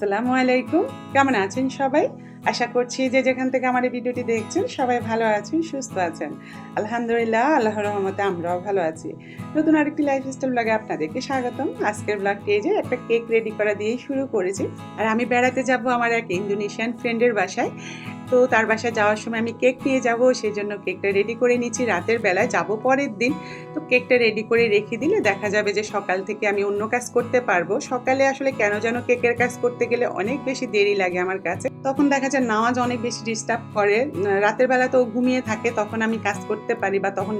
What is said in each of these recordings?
আসসালামু আলাইকুম। কেমন আছেন সবাই? আশা করছি যে যেখান থেকে আমার এই ভিডিওটি দেখছেন, সবাই ভালো আছেন, সুস্থ আছেন। আলহামদুলিল্লাহ আল্লাহ রহমতে আমরাও ভালো আছি। নতুন আরেকটি লাইফ স্টাইল ব্লগে আপনাদেরকে স্বাগতম। আজকের ব্লগটি এই যে একটা কেক রেডি করা দিয়েই শুরু করেছি। আর আমি বেড়াতে যাব আমার এক ইন্দোনেশিয়ান ফ্রেন্ডের বাসায়। তো তার বাসায় যাওয়ার সময় আমি কেক নিয়ে যাব সেই জন্য কেকটা রেডি করে নিচ্ছি। রাতের বেলায় যাব পরের দিন। তো কেকটা রেডি করে রেখে দিলে দেখা যাবে যে সকাল থেকে আমি অন্য কাজ করতে পারব। সকালে আসলে কেন যেন কেকের কাজ করতে গেলে অনেক বেশি দেরি লাগে আমার কাছে। তখন দেখা যায় নামাজ অনেক বেশি ডিস্টার্ব করে। রাতের বেলা তো ঘুমিয়ে থাকে, তখন আমি কাজ করতে পারি বা তখন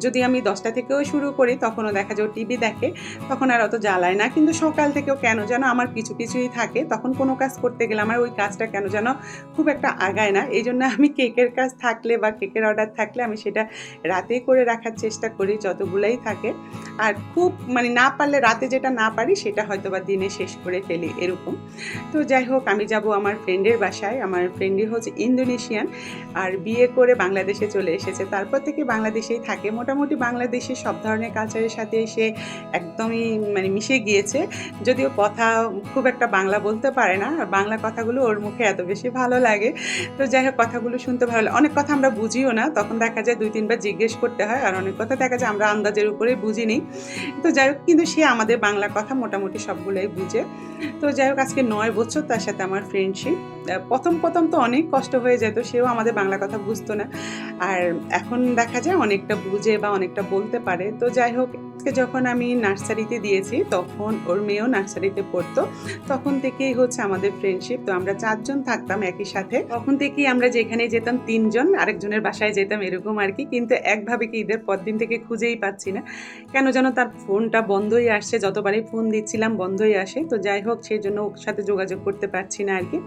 যদি আমি দশটা থেকেও শুরু করি, তখনও দেখা যায় টিভি দেখে। তখন আর অত জ্বালায় না। কিন্তু সকাল থেকেও কেন যেন আমার কিছু কিছুই থাকে। তখন কোনো কাজ করতে গেলে আমার ওই কাজটা কেন যেন খুব একটা আগায় না। এই জন্য আমি কেকের কাজ থাকলে বা কেকের অর্ডার থাকলে আমি সেটা রাতেই করে রাখার চেষ্টা করি, যতগুলাই থাকে। আর খুব মানে না পারলে রাতে যেটা না পারি, সেটা হয়তো বা দিনে শেষ করে ফেলি, এরকম। তো যাই হোক, আমি যাব আমার ফ্রেন্ডের বাসায়। আমার ফ্রেন্ডই হচ্ছে ইন্দোনেশিয়ান। আর বিয়ে করে বাংলাদেশে চলে এসেছে। তারপর থেকে বাংলাদেশেই থাকে। মোটামুটি বাংলাদেশের সব ধরনের কালচারের সাথে সে একদমই মানে মিশে গিয়েছে। যদিও কথা খুব একটা বাংলা বলতে পারে না। আর বাংলা কথাগুলো ওর মুখে এত বেশি ভালো লাগে। তো যাই হোক, কথাগুলো শুনতে ভালো লাগে। অনেক কথা আমরা বুঝিও না, তখন দেখা যায় দুই, তিনবার জিজ্ঞেস করতে হয়, আর অনেক কথা দেখা যায় আমরা আন্দাজের উপরেই বুঝি নিই তো যাই হোক, কিন্তু সে আমাদের বাংলা কথা মোটামুটি সবগুলোই বুঝে। তো যাই হোক, আজকে নয় বছর তার সাথে আমার ফ্রেন্ডশিপ প্রথম প্রথম তো অনেক কষ্ট হয়ে যেত, সেও আমাদের বাংলা কথা বুঝতো না। আর এখন দেখা যায় অনেকটা বুঝে বা অনেকটা বলতে পারে। তো যাই হোক আজকে যখন আমি নার্সারিতে দিয়েছি, তখন ওর মেয়েও নার্সারিতে পড়তো। তখন থেকেই হচ্ছে আমাদের ফ্রেন্ডশিপ তো আমরা চারজন থাকতাম একই সাথে। তখন থেকেই আমরা যেখানে যেতাম, তিনজন আরেকজনের বাসায় যেতাম এরকম আর কি। কিন্তু একভাবে কি ঈদের পর দিন থেকে খুঁজেই পাচ্ছি না। কেন যেন তার ফোনটা বন্ধই আসছে, যতবারই ফোন দিচ্ছিলাম বন্ধই আসে। তো যাই হোক, সেই জন্য ওর সাথে যোগাযোগ করতে পারছি না আর কি।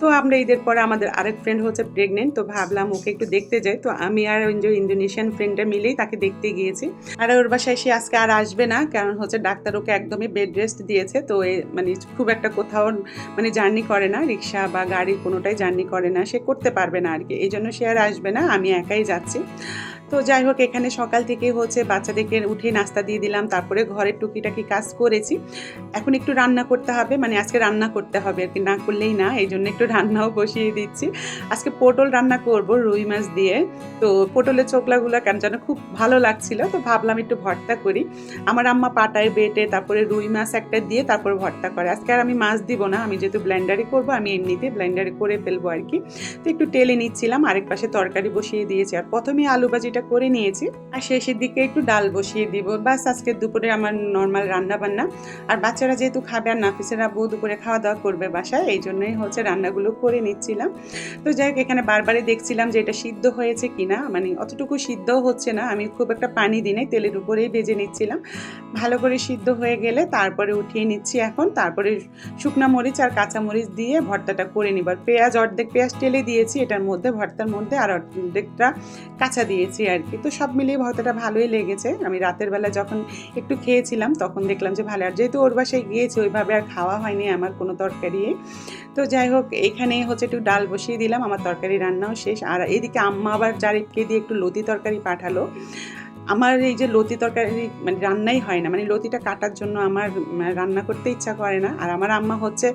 তো আমরা ঈদের পরে আমাদের আরেক ফ্রেন্ড হচ্ছে প্রেগনেন্ট তো ভাবলাম ওকে একটু দেখতে যাই। তো আমি আর ওই যে ইন্দোনেশিয়ান ফ্রেন্ডটা মিলেই তাকে দেখতে গিয়েছি। আর ওর বাসায় সে আজকে আর আসবে না, কারণ হচ্ছে ডাক্তার ওকে একদমই বেড রেস্ট দিয়েছে। তো এ মানে খুব একটা কোথাও মানে জার্নি করে না, রিক্সা বা গাড়ি কোনোটাই জার্নি করে না, সে করতে পারবে না আর কি এই জন্য সে আর আসবে না, আমি একাই যাচ্ছি। তো যাই হোক, এখানে সকাল থেকে হচ্ছে বাচ্চাদেরকে উঠে নাস্তা দিয়ে দিলাম, তারপরে ঘরের টুকিটাকি কাজ করেছি। এখন একটু রান্না করতে হবে মানে আজকে রান্না করতে হবে আর কি, না করলেই না, এই জন্য একটু রান্নাও বসিয়ে দিচ্ছি। আজকে পটল রান্না করব রুই মাছ দিয়ে। তো পটলের চোকলাগুলো কেন যেন খুব ভালো লাগছিল, তো ভাবলাম একটু ভর্তা করি। আমার আম্মা পাটায় বেটে, তারপরে রুই মাছ একটা দিয়ে তারপরে ভর্তা করে। আজকে আর আমি মাছ দিব না, আমি যেহেতু ব্লেন্ডারে করব, আমি এমনিতে ব্লেন্ডারে করে ফেলব আর কি। তো একটু টেলে নিচ্ছিলাম, আরেক পাশে তরকারি বসিয়ে দিয়েছি। আর প্রথমে আলু ভাজিটা করে নিয়েছি, আর শেষের দিকে একটু ডাল বসিয়ে দিব। বাস আজকে দুপুরে আমার নর্মাল রান্না বান্না আর বাচ্চারা যেহেতু খাবে, আর নাফিসের আব্বু দুপুরে খাওয়া দাওয়া করবে বাসায়, এই জন্যই হচ্ছে রান্নাগুলো করে নিচ্ছিলাম। তো যাই হোক, এখানে বারবারই দেখছিলাম যে এটা সিদ্ধ হয়েছে কিনা মানে অতটুকু সিদ্ধও হচ্ছে না। আমি খুব একটা পানি দিনে তেলের উপরেই ভেজে নিচ্ছিলাম। ভালো করে সিদ্ধ হয়ে গেলে তারপরে উঠিয়ে নিচ্ছি এখন। তারপরে শুকনা মরিচ আর কাঁচা মরিচ দিয়ে ভর্তাটা করে নিব। আর পেঁয়াজ, অর্ধেক পেঁয়াজ টেলে দিয়েছি, এটার মধ্যে, ভর্তার মধ্যে, আর অর্ধেকটা কাঁচা দিয়েছি আর কি। তো সব মিলিয়ে ভর্তাটা ভালোই লেগেছে। আমি রাতের বেলা যখন একটু খেয়েছিলাম, তখন দেখলাম যে ভালো। আর যেহেতু ওর বাসায় গিয়েছি, ওইভাবে আর খাওয়া হয়নি, আমার কোনো তরকারি তো যাই হোক, এখানে হচ্ছে একটু ডাল বসিয়ে দিলাম, আমার তরকারি রান্নাও শেষ। আর এদিকে আম্মা আবার চারিপকে দিয়ে একটু লতি তরকারি পাঠালো। আমার এই যে লতি তরকারি মানে রান্নাই হয় না মানে লতিটা কাটার জন্য আমার উম, রান্না করতে ইচ্ছা করে না। আর আমার আম্মা হচ্ছে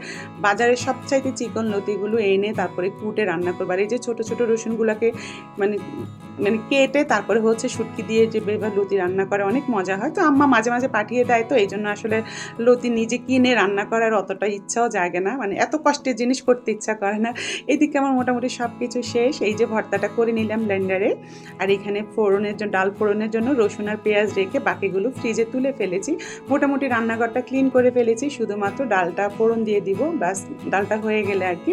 বাজারের সবচাইতে চিকন লতিগুলো এনে তারপরে কুটে রান্না করবে। আর এই যে ছোটো ছোটো রসুনগুলোকে মানে মানে কেটে তারপরে হচ্ছে শুটকি দিয়ে যে লতি রান্না করে অনেক মজা হয়। তো আম্মা মাঝে মাঝে পাঠিয়ে দেয় তো এই জন্য আসলে লতি নিজে কিনে রান্না করার অতটা ইচ্ছাও জাগে না। মানে এত কষ্টের জিনিস করতে ইচ্ছা করে না। এদিকে আমার মোটামুটি সব কিছু শেষ। এই যে ভর্তাটা করে নিলাম ব্লেন্ডারে আর এখানে ফোড়নের জন্য ডাল ফোড়নের জন্য রসুন আর পেঁয়াজ রেখে বাকিগুলো ফ্রিজে তুলে ফেলেছি। মোটামুটি রান্নাঘরটা ক্লিন করে ফেলেছি, শুধুমাত্র ডালটা ফোড়ন দিয়ে দিব, ব্যাস, ডালটা হয়ে গেলে আর কি।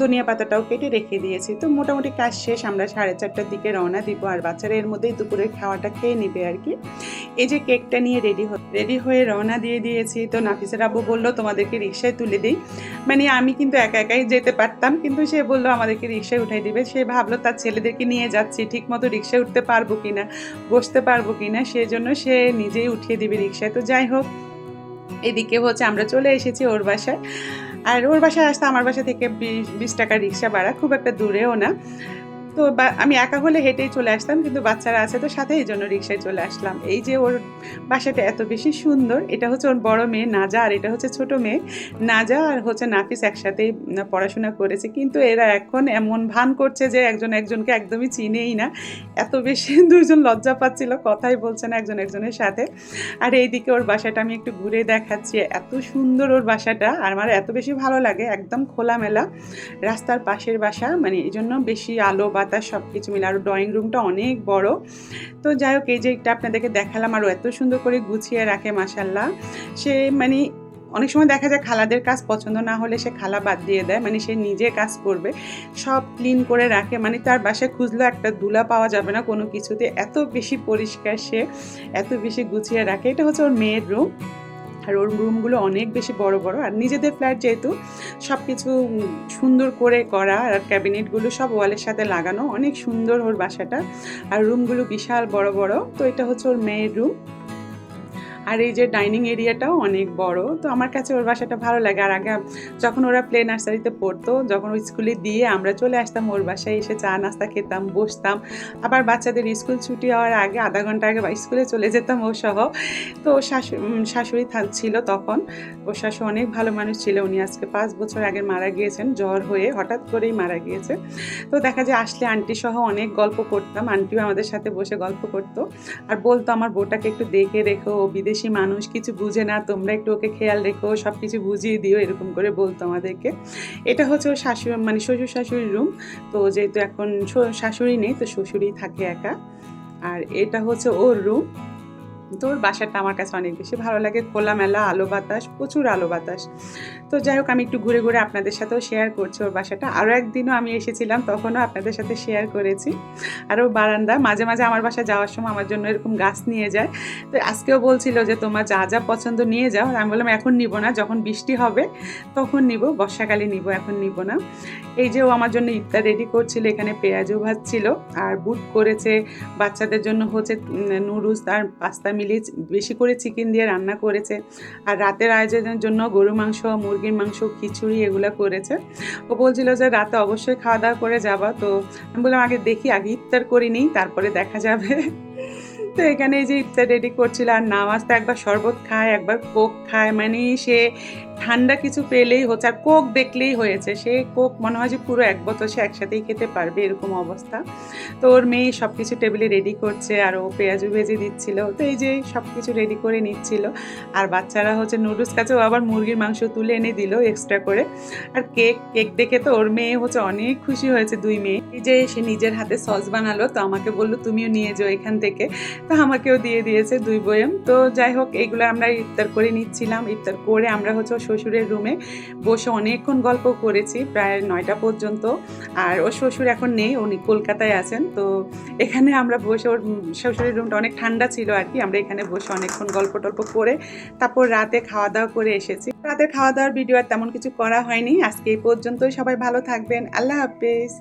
ধনিয়া পাতাটাও কেটে রেখে দিয়েছি। তো মোটামুটি কাজ শেষ, আমরা সাড়ে চারটার দিকে রওনা দিব, আর বাচ্চারা এর মধ্যেই দুপুরের খাওয়াটা খেয়ে নিবে আর কি। এই যে কেকটা নিয়ে রেডি রেডি হয়ে রওনা দিয়ে দিয়েছি, তো নাফিসের আব্বু বলল, তোমাদেরকে রিক্সায় তুলে দিই। মানে আমি কিন্তু একা একাই যেতে পারতাম, কিন্তু সে বলল, আমাদেরকে রিক্সায় উঠাই দিবে। সে ভাবলো, তার ছেলেদেরকে নিয়ে যাচ্ছি ঠিক মতো রিক্সায় উঠতে পারব কিনা? বসতে পারব কিনা সেজন্য সে নিজেই উঠিয়ে দিবে রিক্সায় তো যাই হোক, এদিকে হচ্ছে আমরা চলে এসেছি ওর বাসায়। আর ওর বাসায় আসতে আমার বাসা থেকে বিশ বিশ টাকা রিক্সা ভাড়া, খুব একটা দূরেও না। তো বা- আমি একা হলে হেঁটেই চলে আসতাম, কিন্তু বাচ্চারা আছে তো সাথে এই জন্য রিক্সায় চলে আসলাম। এই যে ওর বাসাটা এত বেশি সুন্দর, এটা হচ্ছে ওর বড় মেয়ে নাজা, আর এটা হচ্ছে ছোট মেয়ে নাজা, আর হচ্ছে নাফিস একসাথেই পড়াশোনা করেছে। কিন্তু এরা এখন এমন ভান করছে যে একজন একজনকে একদমই চিনেই না। এত বেশি দুজন লজ্জা পাচ্ছিল, কথাই বলছে না একজন একজনের সাথে। আর এইদিকে ওর বাসাটা আমি একটু ঘুরে দেখাচ্ছি। এত সুন্দর ওর বাসাটা, আর আমার এত বেশি ভালো লাগে, একদম খোলামেলা। রাস্তার পাশের বাসা মানে এই জন্য বেশি আলো বাতাস সব কিছু মিলে। আর ড্রয়িং রুমটা অনেক বড়। তো যাই হোক, এই যে একটা আপনাদেরকে দেখালাম আরও এত সুন্দর করে গুছিয়ে রাখে মাসাল্লাহ সে মানে অনেক সময় দেখা যায় খালাদের কাজ পছন্দ না হলে সে খালা বাদ দিয়ে দেয় মানে সে নিজে কাজ করবে। সব ক্লিন করে রাখে মানে তার বাসায় খুঁজলেও একটা দুলা পাওয়া যাবে না কোনো কিছুতে। এত বেশি পরিষ্কার সে, এত বেশি গুছিয়ে রাখে। এটা হচ্ছে ওর মেয়ের রুম আর ওর রুমগুলো অনেক বেশি বড় বড়। আর নিজেদের ফ্ল্যাট যেহেতু সব কিছু সুন্দর করে করা আর ক্যাবিনেটগুলো সব ওয়ালের সাথে লাগানো, অনেক সুন্দর ওর বাসাটা। আর রুমগুলো বিশাল বড় বড়। তো এটা হচ্ছে ওর মেয়ের রুম। আর এই যে ডাইনিং এরিয়াটাও অনেক বড়, তো আমার কাছে ওর বাসাটা ভালো লাগে। আর আগে যখন ওরা প্লে নার্সারিতে পড়তো, যখন ওই স্কুলে দিয়ে আমরা চলে আসতাম, ওর বাসায় এসে চা, নাস্তা খেতাম, বসতাম। আবার বাচ্চাদের স্কুল ছুটি হওয়ার আগে, আধা ঘণ্টা আগে স্কুলে চলে যেতাম ও সহ। তো শাশুড়ি ছিল তখন। ওর শাশু অনেক ভালো মানুষ ছিল, উনি আজকে পাঁচ বছর আগে মারা গিয়েছেন, জ্বর হয়ে হঠাৎ করেই মারা গিয়েছে। তো দেখা যায় আসলে আন্টি সহ অনেক গল্প করতাম। আন্টিও আমাদের সাথে বসে গল্প করতো। আর বলতো, আমার বউটাকে একটু দেখে রেখো, ও বিদেশি মানুষ কিছু বুঝে না, তোমরা একটু ওকে খেয়াল রেখো সব কিছু বুঝিয়ে দিও, এরকম করে বলতো আমাদেরকে। এটা হচ্ছে ওর শাশুড়ি মানে শ্বশুর শাশুড়ির রুম তো যেহেতু এখন শাশুড়ি নেই, তো শ্বশুরই থাকে একা। আর এটা হচ্ছে ওর রুম তো ওর বাসাটা আমার কাছে অনেক বেশি ভালো লাগে। খোলামেলা, আলো বাতাস, প্রচুর আলো বাতাস। তো যাই হোক, আমি একটু ঘুরে ঘুরে আপনাদের সাথেও শেয়ার করছি ওর বাসাটা। আরও একদিনও আমি এসেছিলাম, তখনও আপনাদের সাথে শেয়ার করেছি। আর ওর বারান্দা, মাঝে মাঝে আমার বাসা যাওয়ার সময় আমার জন্য এরকম গাছ নিয়ে যায়। তো আজকেও বলছিল যে, তোমার যা যা পছন্দ নিয়ে যাও। আমি বললাম, এখন নিব না, যখন বৃষ্টি হবে তখন নিব, বর্ষাকালে নিব, এখন নিব না। এই যে ও আমার জন্য ইফতার রেডি করছিল, এখানে পেঁয়াজও ভাজছিল, আর বুট করেছে, বাচ্চাদের জন্য হচ্ছে নুডলস আর পাস্তা মিলিয়ে বেশি করে চিকেন দিয়ে রান্না করেছে। আর রাতের আয়োজনের জন্য গরু মাংস, মুরগির মাংস, খিচুড়ি এগুলো করেছে। ও বলছিল যে রাতে অবশ্যই খাওয়া দাওয়া করে যাবা। তো আমি বললাম, আগে দেখি, আগে ইফতার করি নিই, তারপরে দেখা যাবে। তো এখানে এই যে ইফতার রেডি করছিল, আর নামাজ তো একবার শরবত খায়, একবার কোক খায় মানে সে ঠান্ডা কিছু পেলেই হচ্ছে, আর কোক দেখলেই হয়েছে। সে কোক মনে হয় যে পুরো এক বছর সে একসাথেই খেতে পারবে এরকম অবস্থা। তো ওর মেয়ে সব কিছু টেবিলে রেডি করছে, আর ও পেঁয়াজু ভেজে দিচ্ছিল। তো এই যে সব কিছু রেডি করে নিচ্ছিল। আর বাচ্চারা হচ্ছে নুডলস কাছে ও আবার মুরগির মাংস তুলে এনে দিল এক্সট্রা করে। আর কেক কেক দেখে তো ওর মেয়ে হচ্ছে অনেক খুশি হয়েছে, দুই মেয়ে। এই যে সে নিজের হাতে সস বানালো, তো আমাকে বলল, তুমিও নিয়ে যাও এখান থেকে। তো আমাকেও দিয়ে দিয়েছে দুই বয়েম। তো যাই হোক, এইগুলো আমরা ইফতার করে নিচ্ছিলাম। ইফতার করে আমরা হচ্ছে শ্বশুরের রুমে বসে অনেকক্ষণ গল্প করেছি, প্রায় নয়টা পর্যন্ত। আর ওর শ্বশুর এখন নেই, উনি কলকাতায় আছেন। তো এখানে আমরা বসে ওর শ্বশুরের রুমটা অনেক ঠান্ডা ছিল আর কি, আমরা এখানে বসে অনেকক্ষণ গল্প টল্প করে তারপর রাতে খাওয়া দাওয়া করে এসেছি। রাতে খাওয়া দাওয়ার ভিডিও আর তেমন কিছু করা হয়নি। আজকে এই পর্যন্তই, সবাই ভালো থাকবেন। আল্লাহ হাফেজ।